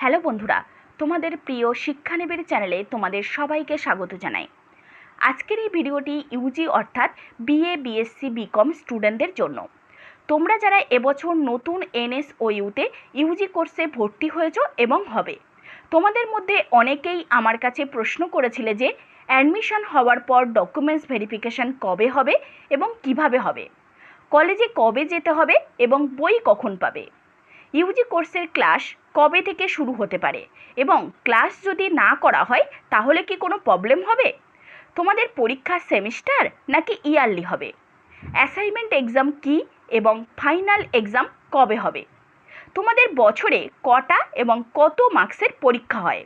Hello বন্ধুরা, তোমাদের প্রিয় শিক্ষানেবের চ্যানেলে তোমাদের সবাইকে স্বাগত জানাই। আজকের এই ভিডিওটি ইউজি অর্থাৎ বিএ বিএসসি বিকম স্টুডেন্টদের জন্য। তোমরা যারা এবছর নতুন এনএস ও ইউতে ইউজি কোর্সে ভর্তি হয়েছো এবং হবে, তোমাদের মধ্যে অনেকেই আমার কাছে প্রশ্ন করেছিলে যে অ্যাডমিশন হওয়ার পর ডকুমেন্টস ভেরিফিকেশন কবে হবে এবং কীভাবে হবে? কলেজে কবে যেতে হবে এবং বই কখন পাবে? ইউজি কোর্সের ক্লাস কবে থেকে শুরু হতে পারে? এবং ক্লাস যদি না করা হয়, তাহলে কি কোনো প্রবলেম হবে? তোমাদের পরীক্ষা সেমিস্টার নাকি ইয়ারলি হবে? অ্যাসাইনমেন্ট এক্সাম কি এবং ফাইনাল এক্সাম কবে হবে? তোমাদের বছরে কটা এবং কত মার্কসের পরীক্ষা হয়?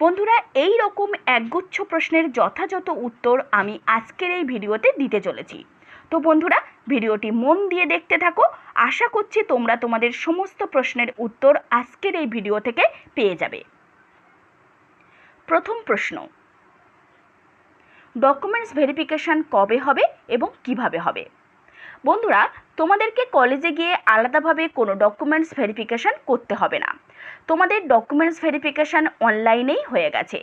বন্ধুরা এই রকম একগুচ্ছ প্রশ্নের যথাযথ উত্তর আমি আজকের এই ভিডিওতে দিতে চলেছি। তো বন্ধুরা, ভিডিওটি মন দিয়ে দেখতে থাকো আশা করছি তোমরা তোমাদের সমস্ত প্রশ্নের উত্তর আজকের এই ভিডিও থেকে পেয়ে যাবে। প্রথম প্রশ্ন। ডকুমেন্টস ভেরিফিকেশান কবে হবে এবং কীভাবে হবে? বন্ধুরা, তোমাদেরকে কলেজে গিয়ে আলাদাভাবে কোনো ডকুমেন্টস ভেরিফিকেশান করতে হবে না। তোমাদের ডকুমেন্টস ভেরিফিকেশান অনলাইনেই হয়ে গেছে।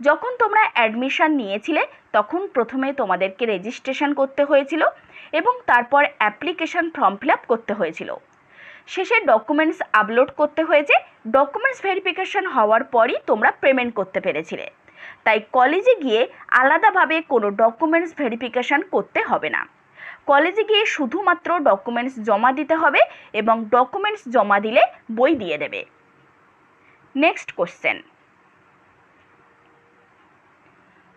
যখন তোমরা অ্যাডমিশান নিয়েছিলে, তখন প্রথমে তোমাদেরকে রেজিস্ট্রেশন করতে হয়েছিল এবং তারপর অ্যাপ্লিকেশন ফর্ম ফিল করতে হয়েছিল। শেষে ডকুমেন্টস আপলোড করতে হয়েছে। ডকুমেন্টস ভেরিফিকেশন হওয়ার পরই তোমরা পেমেন্ট করতে পেরেছিলে। তাই কলেজে গিয়ে আলাদাভাবে কোনো ডকুমেন্টস ভেরিফিকেশান করতে হবে না। কলেজে গিয়ে শুধুমাত্র ডকুমেন্টস জমা দিতে হবে এবং ডকুমেন্টস জমা দিলে বই দিয়ে দেবে। নেক্সট কোশ্চেন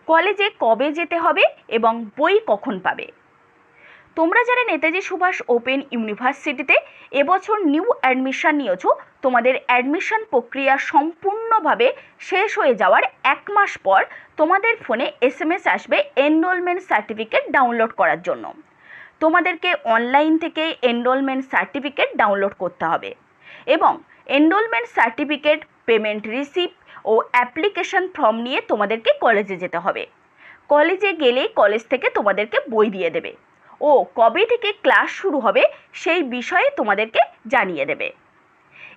কলেজে কবে যেতে হবে এবং বই কখন পাবে? তোমরা যারা নেতাজি সুভাষ ওপেন ইউনিভার্সিটিতে এবছর নিউ অ্যাডমিশন নিয়েছো, তোমাদের অ্যাডমিশন প্রক্রিয়া সম্পূর্ণভাবে শেষ হয়ে যাওয়ার এক মাস পর তোমাদের ফোনে এস এম এস আসবে এনরোলমেন্ট সার্টিফিকেট ডাউনলোড করার জন্য। তোমাদেরকে অনলাইন থেকে এনরোলমেন্ট সার্টিফিকেট ডাউনলোড করতে হবে এবং এনরোলমেন্ট সার্টিফিকেট পেমেন্ট রিসিপ্ট ও অ্যাপ্লিকেশান ফর্ম নিয়ে তোমাদেরকে কলেজে যেতে হবে। কলেজে গেলে কলেজ থেকে তোমাদেরকে বই দিয়ে দেবে। ও কবে থেকে ক্লাস শুরু হবে সেই বিষয়ে তোমাদেরকে জানিয়ে দেবে।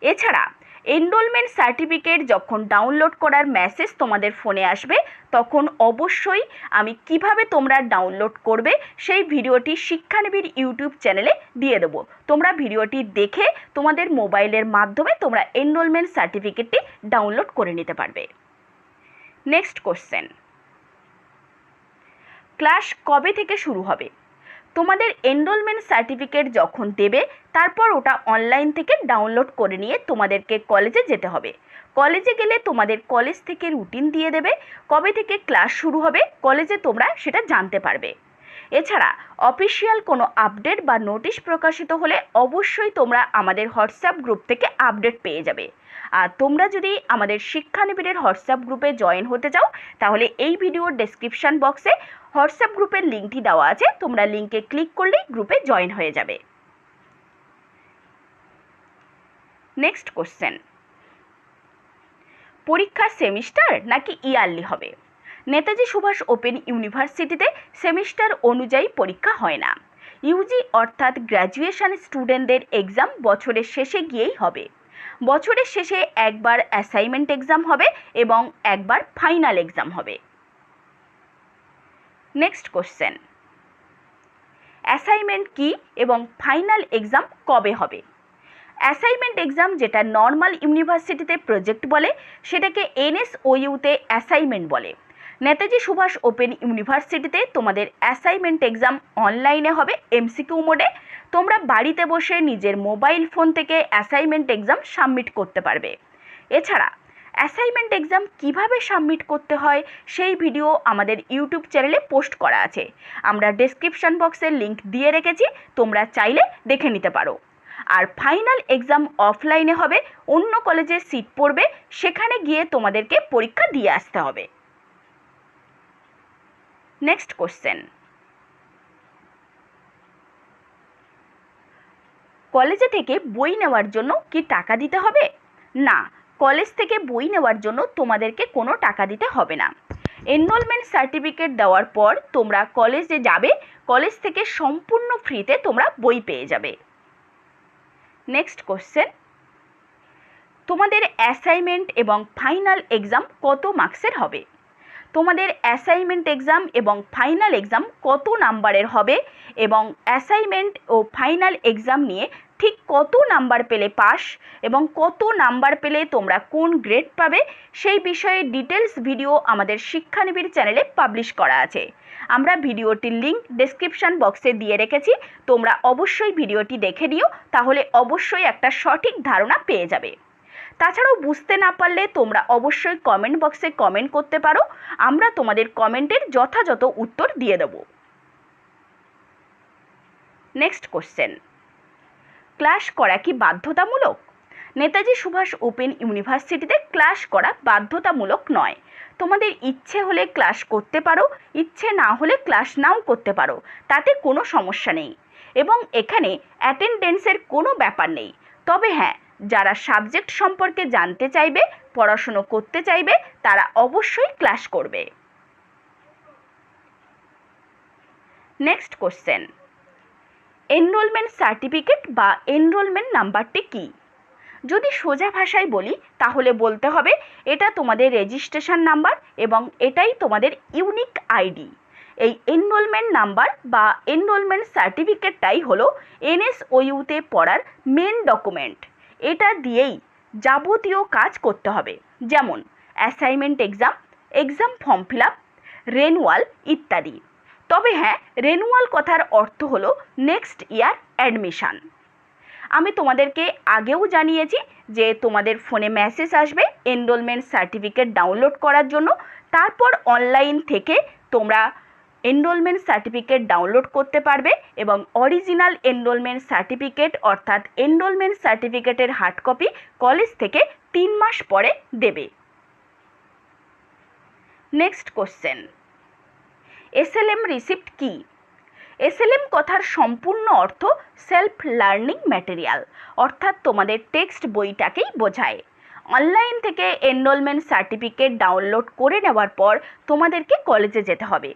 এছাড়া এনরোলমেন্ট সার্টিফিকেট যখন ডাউনলোড করার মেসেজ তোমাদের ফোনে আসবে, তখন অবশ্যই আমি কীভাবে তোমরা ডাউনলোড করবে সেই ভিডিওটি শিক্ষানবীর ইউটিউব চ্যানেলে দিয়ে দেবো। তোমরা ভিডিওটি দেখে তোমাদের মোবাইলের মাধ্যমে তোমরা এনরোলমেন্ট সার্টিফিকেটটি ডাউনলোড করে নিতে পারবে। নেক্সট কোশ্চেন ক্লাস কবে থেকে শুরু হবে? তোমাদের এনরোলমেন্ট সার্টিফিকেট যখন দেবে, তারপর ওটা অনলাইন থেকে ডাউনলোড করে নিয়ে তোমাদেরকে কলেজে যেতে হবে। কলেজে গেলে তোমাদের কলেজ থেকে রুটিন দিয়ে দেবে, কবে থেকে ক্লাস শুরু হবে কলেজে তোমরা সেটা জানতে পারবে। এছাড়া অফিসিয়াল কোনো আপডেট বা নোটিশ প্রকাশিত হলে অবশ্যই তোমরা আমাদের হোয়াটসঅ্যাপ গ্রুপ থেকে আপডেট পেয়ে যাবে। আর তোমরা যদি আমাদের শিক্ষানিবিড়ের হোয়াটসঅ্যাপ গ্রুপে জয়েন হতে চাও, তাহলে এই ভিডিওর ডেসক্রিপশান বক্সে হোয়াটসঅ্যাপ গ্রুপের লিঙ্কটি দেওয়া আছে। তোমরা লিঙ্কে ক্লিক করলেই গ্রুপে জয়েন হয়ে যাবে। Next question. পরীক্ষা সেমিস্টার নাকি ইয়ারলি হবে? নেতাজি সুভাষ ওপেন ইউনিভার্সিটিতে সেমিস্টার অনুযায়ী পরীক্ষা হয় না। ইউজি অর্থাৎ গ্র্যাজুয়েশন স্টুডেন্টদের এক্সাম বছরের শেষে গিয়েই হবে। বছরের শেষে একবার অ্যাসাইনমেন্ট এক্সাম হবে এবং একবার ফাইনাল এক্সাম হবে। নেক্সট কোশ্চেন অ্যাসাইনমেন্ট কি এবং ফাইনাল এক্সাম কবে হবে? অ্যাসাইনমেন্ট এক্সাম যেটা নর্মাল ইউনিভার্সিটিতে প্রজেক্ট বলে, সেটাকে এনএসওইউতে অ্যাসাইনমেন্ট বলে। নেতাজি সুভাষ ওপেন ইউনিভার্সিটিতে তোমাদের অ্যাসাইনমেন্ট এক্সাম অনলাইনে হবে এমসিকিউ মোডে তোমরা বাড়িতে বসে নিজের মোবাইল ফোন থেকে অ্যাসাইনমেন্ট এক্সাম সাবমিট করতে পারবে। এছাড়া অ্যাসাইনমেন্ট এক্সাম কীভাবে সাবমিট করতে হয় সেই ভিডিও আমাদের ইউটিউব চ্যানেলে পোস্ট করা আছে। আমরা ডেসক্রিপশন বক্সের লিঙ্ক দিয়ে রেখেছি, তোমরা চাইলে দেখে নিতে পারো। আর ফাইনাল এক্সাম অফলাইনে হবে, অন্য কলেজে সিট পড়বে, সেখানে গিয়ে তোমাদেরকে পরীক্ষা দিয়ে আসতে হবে। নেক্সট কোশ্চেন কলেজে থেকে বই নেওয়ার জন্য কি টাকা দিতে হবে? না কলেজ থেকে বই নেওয়ার জন্য তোমাদেরকে কোনো টাকা দিতে হবে না। এনরোলমেন্ট সার্টিফিকেট দেওয়ার পর তোমরা কলেজে যাবে, কলেজ থেকে সম্পূর্ণ ফ্রিতে তোমরা বই পেয়ে যাবে। নেক্সট কোশ্চেন তোমাদের অ্যাসাইনমেন্ট এবং ফাইনাল এক্সাম কত মার্কসের হবে? তোমাদের অ্যাসাইনমেন্ট এক্সাম এবং ফাইনাল এক্সাম কত নাম্বারের হবে? এবং অ্যাসাইনমেন্ট ও ফাইনাল এক্সাম নিয়ে ঠিক কত নাম্বার পেলে পাস? এবং কত নাম্বার পেলে তোমরা কোন গ্রেড পাবে? সেই বিষয়ে ডিটেলস ভিডিও আমাদের শিক্ষানিবিড় চ্যানেলে পাবলিশ করা আছে। আমরা ভিডিওটির লিঙ্ক ডেসক্রিপশন বক্সে দিয়ে রেখেছি। তোমরা অবশ্যই ভিডিওটি দেখে নিও, তাহলে অবশ্যই একটা সঠিক ধারণা পেয়ে যাবে। তাছাড়াও বুঝতে না পারলে তোমরা অবশ্যই কমেন্ট বক্সে কমেন্ট করতে পারো। আমরা তোমাদের কমেন্টের যথাযথ উত্তর দিয়ে দেব। নেক্সট কোশ্চেন ক্লাস করা কি বাধ্যতামূলক? নেতাজি সুভাষ ওপেন ইউনিভার্সিটিতে ক্লাস করা বাধ্যতামূলক নয়। তোমাদের ইচ্ছে হলে ক্লাস করতে পারো, ইচ্ছে না হলে ক্লাস নাও করতে পারো, তাতে কোনো সমস্যা নেই। এবং এখানে অ্যাটেন্ডেন্সের কোনো ব্যাপার নেই। তবে হ্যাঁ যারা সাবজেক্ট সম্পর্কে জানতে চাইবে, পড়াশুনো করতে চাইবে, তারা অবশ্যই ক্লাস করবে। নেক্সট কোশ্চেন এনরোলমেন্ট সার্টিফিকেট বা এনরোলমেন্ট নাম্বারটি কী? যদি সোজা ভাষায় বলি, তাহলে বলতে হবে, এটা তোমাদের রেজিস্ট্রেশন নাম্বার এবং এটাই তোমাদের ইউনিক আইডি এই এনরোলমেন্ট নাম্বার বা এনরোলমেন্ট সার্টিফিকেটটাই হলো এনএসওইউতে পড়ার মেন ডকুমেন্ট এটা দিয়েই যাবতীয় কাজ করতে হবে। যেমন assignment exam exam form fill up renewal ইত্যাদি। তবে হ্যাঁ রেনুয়াল কথার অর্থ হলো নেক্সট ইয়ার অ্যাডমিশান আমি তোমাদেরকে আগেও জানিয়েছি যে তোমাদের ফোনে মেসেজ আসবে এনরোলমেন্ট সার্টিফিকেট ডাউনলোড করার জন্য। তারপর অনলাইন থেকে তোমরা এনরোলমেন্ট সার্টিফিকেট ডাউনলোড করতে পারবে এবং অরিজিনাল এনরোলমেন্ট সার্টিফিকেট অর্থাৎ এনরোলমেন্ট সার্টিফিকেটের হার্ড কপি কলেজ থেকে তিন মাস পরে দেবে। নেক্সট কোশ্চেন এসএলএম রিসিপ্ট কী? এসএলএম কথার সম্পূর্ণ অর্থ সেলফ লার্নিং ম্যাটেরিয়াল অর্থাৎ তোমাদের টেক্সট বইটাকেই বোঝায়। অনলাইন থেকে এনরোলমেন্ট সার্টিফিকেট ডাউনলোড করে নেওয়ার পর তোমাদেরকে কলেজে যেতে হবে।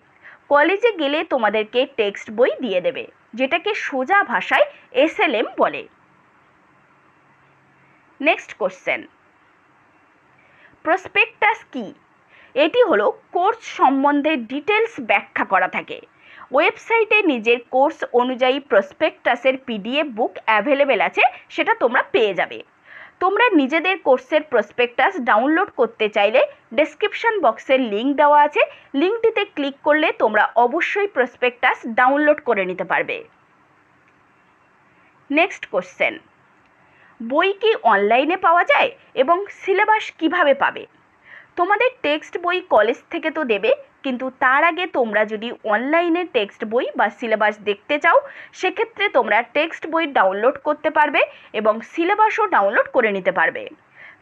কলেজে গেলে তোমাদেরকে টেক্সট বই দিয়ে দেবে, যেটাকে সোজা ভাষায় এসএলএম বলে। নেক্সট কোশ্চেন প্রসপেক্টাস কি? এটি হলো কোর্স সম্বন্ধে ডিটেলস ব্যাখ্যা করা থাকে। ওয়েবসাইটে নিজের কোর্স অনুযায়ী প্রসপেক্টাসের পিডিএফ বুক অ্যাভেলেবেল আছে, সেটা তোমরা পেয়ে যাবে। তোমরা নিজেদের কোর্সের প্রসপেক্টাস ডাউনলোড করতে চাইলে ডেসক্রিপশন বক্সের লিঙ্ক দেওয়া আছে। লিঙ্কটিতে ক্লিক করলে তোমরা অবশ্যই প্রসপেক্টাস ডাউনলোড করে নিতে পারবে। নেক্সট কোশ্চেন বই কি অনলাইনে পাওয়া যায় এবং সিলেবাস কীভাবে পাবে? তোমাদের টেক্সট বই কলেজ থেকে তো দেবে কিন্তু তার আগে তোমরা যদি অনলাইনে টেক্সট বই বা সিলেবাস দেখতে চাও, সেক্ষেত্রে তোমরা টেক্সট বই ডাউনলোড করতে পারবে এবং সিলেবাসও ডাউনলোড করে নিতে পারবে।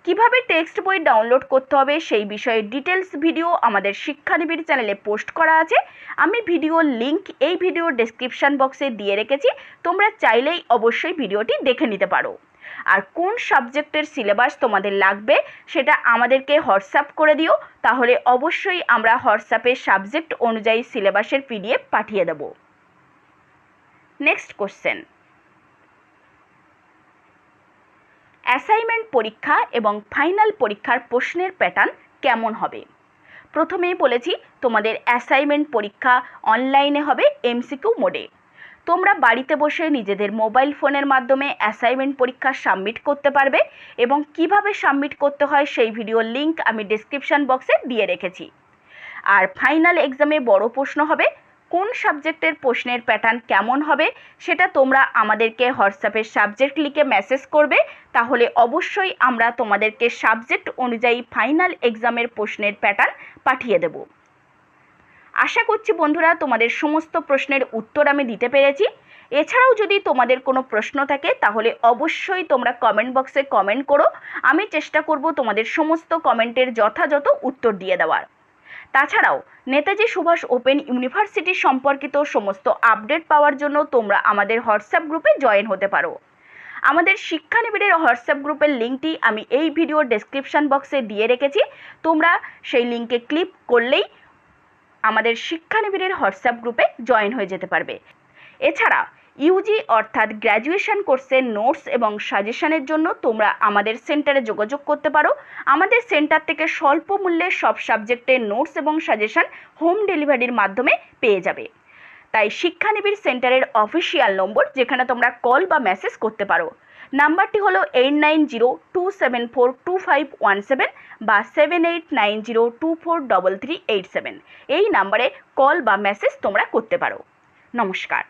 কীভাবে টেক্সট বই ডাউনলোড করতে হবে সেই বিষয়ে ডিটেলস ভিডিও আমাদের শিক্ষানিবিড় চ্যানেলে পোস্ট করা আছে। আমি ভিডিওর লিংক এই ভিডিওর ডেসক্রিপশান বক্সে দিয়ে রেখেছি। তোমরা চাইলেই অবশ্যই ভিডিওটি দেখে নিতে পারো। আর কোন সাবজেক্টের সিলেবাস তোমাদের লাগবে সেটা আমাদেরকে হোয়াটসঅ্যাপ করে দিও, তাহলে অবশ্যই আমরা হোয়াটসঅ্যাপে সাবজেক্ট অনুযায়ী সিলেবাসের পিডিএফ পাঠিয়ে দেব। নেক্সট কোশ্চেন অ্যাসাইনমেন্ট পরীক্ষা এবং ফাইনাল পরীক্ষার প্রশ্নের প্যাটার্ন কেমন হবে? প্রথমেই বলেছি, তোমাদের অ্যাসাইনমেন্ট পরীক্ষা অনলাইনে হবে এমসিকিউ মোডে তোমরা বাড়িতে বসে নিজেদের মোবাইল ফোনের মাধ্যমে অ্যাসাইনমেন্ট পরীক্ষা সাবমিট করতে পারবে এবং কীভাবে সাবমিট করতে হয় সেই ভিডিওর লিঙ্ক আমি ডিসক্রিপশান বক্সে দিয়ে রেখেছি। আর ফাইনাল এক্সামে বড় প্রশ্ন হবে, কোন সাবজেক্টের প্রশ্নের প্যাটার্ন কেমন হবে সেটা তোমরা আমাদেরকে হোয়াটসঅ্যাপে সাবজেক্ট লিখে মেসেজ করবে। তাহলে অবশ্যই আমরা তোমাদেরকে সাবজেক্ট অনুযায়ী ফাইনাল এক্সামের প্রশ্নের প্যাটার্ন পাঠিয়ে দেবো। আশা করছি বন্ধুরা তোমাদের সমস্ত প্রশ্নের উত্তর আমি দিতে পেরেছি। এছাড়াও যদি তোমাদের কোনো প্রশ্ন থাকে, তাহলে অবশ্যই তোমরা কমেন্ট বক্সে কমেন্ট করো। আমি চেষ্টা করব তোমাদের সমস্ত কমেন্টের যথাযথ উত্তর দিয়ে দেওয়ার। তাছাড়াও, নেতাজি সুভাষ ওপেন ইউনিভার্সিটি সম্পর্কিত সমস্ত আপডেট পাওয়ার জন্য তোমরা আমাদের হোয়াটসঅ্যাপ গ্রুপে জয়েন হতে পারো। আমাদের শিক্ষা শিক্ষানিবিড়ের হোয়াটসঅ্যাপ গ্রুপের লিঙ্কটি আমি এই ভিডিওর ডেসক্রিপশান বক্সে দিয়ে রেখেছি। তোমরা সেই লিঙ্কে ক্লিক করলেই আমাদের শিক্ষানিবিড়ের হোয়াটসঅ্যাপ গ্রুপে জয়েন হয়ে যেতে পারবে। এছাড়া ইউজি অর্থাৎ গ্র্যাজুয়েশন কোর্সের নোটস এবং সাজেশনের জন্য তোমরা আমাদের সেন্টারে যোগাযোগ করতে পারো। আমাদের সেন্টার থেকে স্বল্প মূল্যে সব সাবজেক্টের নোটস এবং সাজেশন হোম ডেলিভারির মাধ্যমে পেয়ে যাবে। তাই শিক্ষানিবিড় সেন্টারের অফিসিয়াল নম্বর যেখানে তোমরা কল বা মেসেজ করতে পারো। নাম্বারটি হলো eight nine zero two seven four two five one seven বা seven eight nine zero two four double three eight seven এই নাম্বারে কল বা মেসেজ তোমরা করতে পারো। নমস্কার।